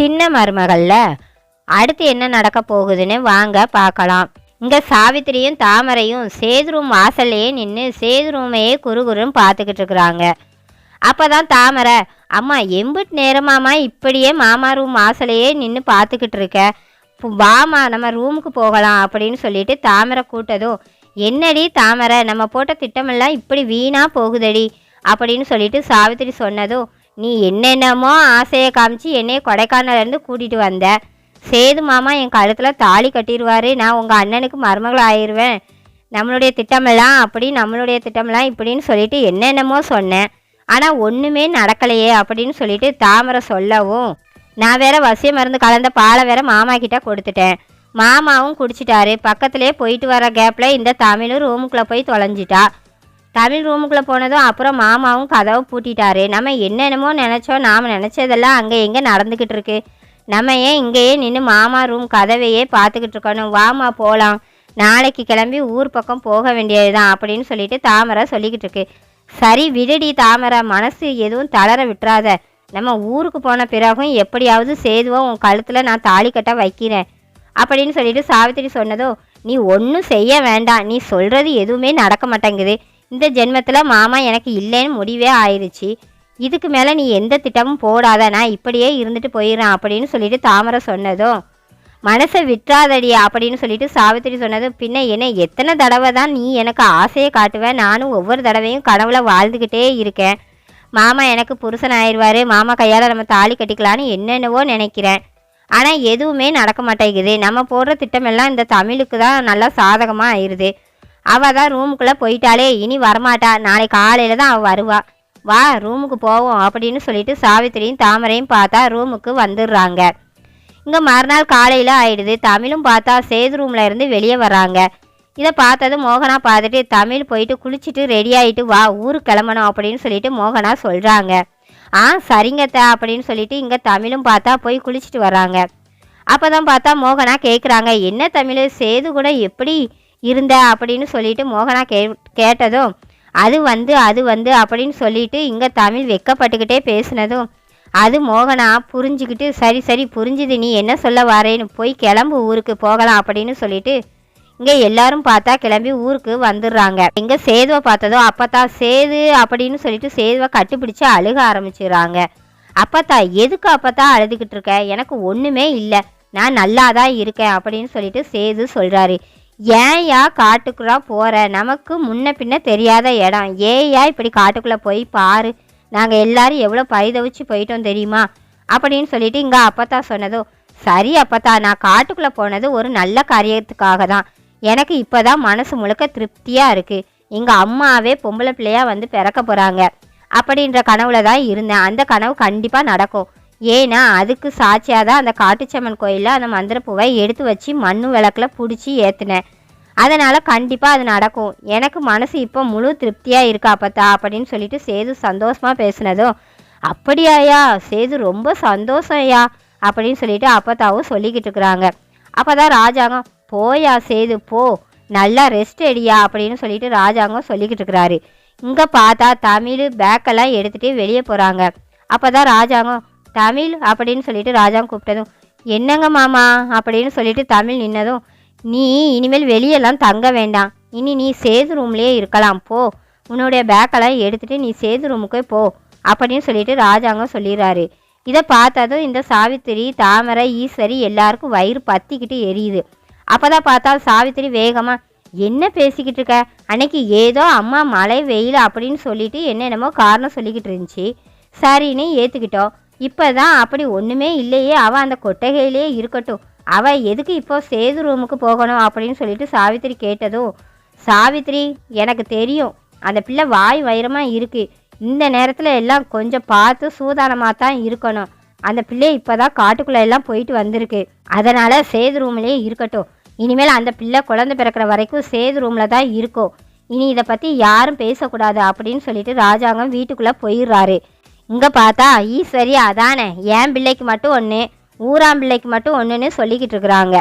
சின்ன மருமகள்ல. அடுத்து என்ன நடக்க போகுதுன்னு வாங்க பார்க்கலாம். இங்க சாவித்திரியும் தாமரையும் சேது ரூம் வாசல்லையே நின்று சேது ரூமையே குறுகுறுன்னு பார்த்துக்கிட்டு இருக்கிறாங்க. அப்பதான் தாமரை அம்மா எம்பிட் நேரமாமா இப்படியே மாமா ரூம் வாசலையே நின்று பார்த்துக்கிட்டு இருக்க. வாமா நம்ம ரூமுக்கு போகலாம் அப்படின்னு சொல்லிட்டு தாமரை கூட்டதும் என்னடி தாமரை நம்ம போட்ட திட்டமெல்லாம் இப்படி வீணாக போகுதடி அப்படின்னு சொல்லிட்டு சாவித்திரி சொன்னதும் நீ என்னென்னமோ ஆசையை காமிச்சு என்னைய கொடைக்கானலேருந்து கூட்டிகிட்டு வந்த. சேது மாமா என் கழுத்தில் தாலி கட்டிடுவார் நான் உங்கள் அண்ணனுக்கு மருமகள் ஆயிடுவேன் நம்மளுடைய திட்டமெல்லாம் அப்படி நம்மளுடைய திட்டமெல்லாம் இப்படின்னு சொல்லிட்டு என்னென்னமோ சொன்னேன். ஆனால் ஒன்றுமே நடக்கலையே அப்படின்னு சொல்லிட்டு தாமரை சொல்லவும் நான் வேற வசிய மருந்து கலந்த பாலை வேற மாமா கிட்ட கொடுத்துட்டேன். மாமாவும் குடிச்சிட்டாரு. பக்கத்துலேயே போயிட்டு வர கேப்பில் இந்த தமிழும் ரூமுக்குள்ளே போய் தொலைஞ்சிட்டா. தமிழ் ரூமுக்குள்ளே போனதும் அப்புறம் மாமாவும் கதவை பூட்டிட்டாரு. நம்ம என்னென்னமோ நினச்சோம். நாம் நினச்சதெல்லாம் அங்கே எங்கே நடந்துக்கிட்டு இருக்கு. நம்ம ஏன் இங்கேயே நின்று மாமா ரூம் கதவையே பார்த்துக்கிட்டு இருக்கணும்? வாமா போகலாம் நாளைக்கு கிளம்பி ஊர் பக்கம் போக வேண்டியதுதான் அப்படின்னு சொல்லிட்டு தாமரை சொல்லிக்கிட்டு இருக்கு. சரி விடுடி தாமரை. மனசு எதுவும் தளர விட்டுறாத. நம்ம ஊருக்கு போன பிறகும் எப்படியாவது சேதுவோ உன் கழுத்தில் நான் தாலி கட்ட வைக்கிறேன் அப்படின்னு சொல்லிட்டு சாவித்திரி சொன்னதோ நீ ஒன்றும் செய்ய வேண்டாம். நீ சொல்கிறது எதுவுமே நடக்க மாட்டேங்குது. இந்த ஜென்மத்தில் மாமா எனக்கு இல்லைன்னு முடிவே ஆயிடுச்சு இதுக்கு மேலே நீ எந்த திட்டமும் போடாத நான் இப்படியே இருந்துட்டு போயிடுறேன் அப்படின்னு சொல்லிட்டு தாமரை சொன்னதும் மனசை விட்டுறாதடி அப்படின்னு சொல்லிட்டு சாவித்திரி சொன்னது பின்ன என்ன எத்தனை தடவை தான் நீ எனக்கு ஆசையை காட்டுவேன் நானும் ஒவ்வொரு தடவையும் கனவுல வாழ்ந்துக்கிட்டே இருக்கேன். மாமா எனக்கு புருஷன் ஆயிடுவாரு. மாமா கையால் நம்ம தாலி கட்டிக்கலான்னு என்னென்னவோ நினைக்கிறேன். ஆனால் எதுவுமே நடக்க மாட்டேங்குது. நம்ம போடுற திட்டமெல்லாம் இந்த தமிழுக்கு தான் நல்லா சாதகமாக ஆயிடுது. அவள் தான் ரூமுக்குள்ளே போயிட்டாலே இனி வரமாட்டா. நாளை காலையில் தான் அவள் வருவா. வா ரூமுக்கு போவோம் அப்படின்னு சொல்லிட்டு சாவித்திரியும் தாமரையும் பார்த்தா ரூமுக்கு வந்துடுறாங்க. இங்கே மறுநாள் காலையில் ஆயிடுது. தமிழும் பார்த்தா சேது ரூமில் இருந்து வெளியே வராங்க இதை பார்த்தது மோகனா பார்த்துட்டு தமிழ் போயிட்டு குளிச்சுட்டு ரெடி ஆகிட்டு வா ஊருக்கு கிளம்பணும் அப்படின்னு சொல்லிட்டு மோகனா சொல்கிறாங்க ஆ சரிங்கத்த அப்படின்னு சொல்லிட்டு இங்கே தமிழும் பார்த்தா போய் குளிச்சுட்டு வராங்க அப்போ தான் பார்த்தா மோகனா கேட்குறாங்க என்ன தமிழ்? சேது கூட எப்படி இருந்த அப்படின்னு சொல்லிட்டு மோகனா கே கேட்டதும் அது வந்து அது வந்து அப்படின்னு சொல்லிட்டு இங்கே தமிழ் வெக்கப்பட்டுக்கிட்டே பேசினதும் அது மோகனா புரிஞ்சுக்கிட்டு சரி சரி புரிஞ்சுது நீ என்ன சொல்ல வரேன்னு போய் கிளம்பு ஊருக்கு போகலாம் அப்படின்னு சொல்லிட்டு இங்கே எல்லாரும் பார்த்தா கிளம்பி ஊருக்கு வந்துடுறாங்க. இங்கே சேதுவை பார்த்ததோ அப்பத்தா சேது அப்படின்னு சொல்லிட்டு சேதுவை கட்டுப்பிடிச்சு அழுக ஆரம்பிச்சிடுறாங்க அப்பத்தா எதுக்கு அப்பத்தா அழுதுகிட்டு இருக்க? எனக்கு ஒன்றுமே இல்லை. நான் நல்லா தான் இருக்கேன் அப்படின்னு சொல்லிட்டு சேது சொல்கிறாரு ஏன்யா காட்டுக்குள்ளே போகிற நமக்கு முன்ன பின்ன தெரியாத இடம். ஏயா இப்படி காட்டுக்குள்ளே போய் பாரு. நாங்கள் எல்லாரும் எவ்வளோ பரிதவிச்சு போயிட்டோம் தெரியுமா? அப்படின்னு சொல்லிட்டு இங்கே அப்பத்தா சொன்னதோ சரி அப்பத்தா நான் காட்டுக்குள்ளே போனது ஒரு நல்ல காரியத்துக்காக தான் எனக்கு இப்போ தான் மனசு முழுக்க திருப்தியாக இருக்குது எங்கள் அம்மாவே பொம்பளை பிள்ளையாக வந்து பிறக்க போகிறாங்க அப்படின்ற கனவுல தான் இருந்தேன். அந்த கனவு கண்டிப்பாக நடக்கும். ஏன்னா அதுக்கு சாட்சியாக தான் அந்த காட்டுச்சம்மன் கோயிலில் அந்த மந்திரப்பூவை எடுத்து வச்சு மண்ணு விளக்கில் பிடிச்சி ஏற்றுனேன் அதனால் கண்டிப்பாக அது நடக்கும். எனக்கு மனசு இப்போ முழு திருப்தியாக இருக்கா அப்பத்தா? அப்படின்னு சொல்லிட்டு சேது சந்தோஷமாக பேசினதும் அப்படியாயா சேது ரொம்ப சந்தோஷம் ஐயா அப்படின்னு சொல்லிட்டு அப்பத்தாவும் சொல்லிக்கிட்டு இருக்கிறாங்க. அப்போ தான் ராஜாங்கம் போயா சேது போ நல்லா ரெஸ்ட் எடியா அப்படின்னு சொல்லிட்டு ராஜாங்கம் சொல்லிக்கிட்டு இருக்கிறாரு. இங்கே பார்த்தா தமிழ் பேக்கெல்லாம் எடுத்துகிட்டு வெளியே போகிறாங்க அப்போ தான் ராஜாங்கம் தமிழ் அப்படின்னு சொல்லிட்டு ராஜா கூப்பிட்டதும் என்னங்க மாமா? அப்படின்னு சொல்லிட்டு தமிழ் நின்னதும் நீ இனிமேல் வெளியெல்லாம் தங்க வேண்டாம். இனி நீ சேது ரூம்லேயே இருக்கலாம் போ. உன்னுடைய பேக்கெல்லாம் எடுத்துட்டு நீ சேது ரூமுக்கே போ அப்படின்னு சொல்லிட்டு ராஜாங்கம் சொல்லிடுறாரு. இதை பார்த்ததும் இந்த சாவித்திரி தாமரை ஈஸ்வரி எல்லாருக்கும் வயிறு பத்திக்கிட்டு எரியுது. அப்போதான் பார்த்தா சாவித்திரி வேகமாக என்ன பேசிக்கிட்டு இருக்க? அன்னைக்கு ஏதோ அம்மா மழை வெயில்? அப்படின்னு சொல்லிட்டு என்னென்னமோ காரணம் சொல்லிக்கிட்டு இருந்துச்சு. சரின்னு ஏற்றுக்கிட்டோம் இப்போதான் அப்படி ஒன்றுமே இல்லையே. அவள் அந்த கொட்டகையிலேயே இருக்கட்டும். அவள் எதுக்கு இப்போ சேது ரூமுக்கு போகணும் அப்படின்னு சொல்லிட்டு சாவித்திரி கேட்டதும் சாவித்திரி எனக்கு தெரியும். அந்த பிள்ளை வாய் வைரமாக இருக்கு. இந்த நேரத்தில் எல்லாம் கொஞ்சம் பார்த்து சூதானமாக தான் இருக்கணும். அந்த பிள்ளை இப்போ தான் காட்டுக்குள்ளே எல்லாம் போயிட்டு வந்திருக்கு. அதனால் சேது ரூம்லேயே இருக்கட்டும். இனிமேல் அந்த பிள்ளை குழந்தை பிறக்கிற வரைக்கும் சேது ரூமில் தான் இருக்கும். இனி இதை பற்றி யாரும் பேசக்கூடாது அப்படின்னு சொல்லிட்டு ராஜாங்கம் வீட்டுக்குள்ளே போயிடுறாரு. இங்கே பார்த்தா ஈஸ்வரி அதானே? என் பிள்ளைக்கு மட்டும் ஒன்று ஊராம் பிள்ளைக்கு மட்டும் ஒன்றுன்னு சொல்லிக்கிட்டு இருக்கிறாங்க.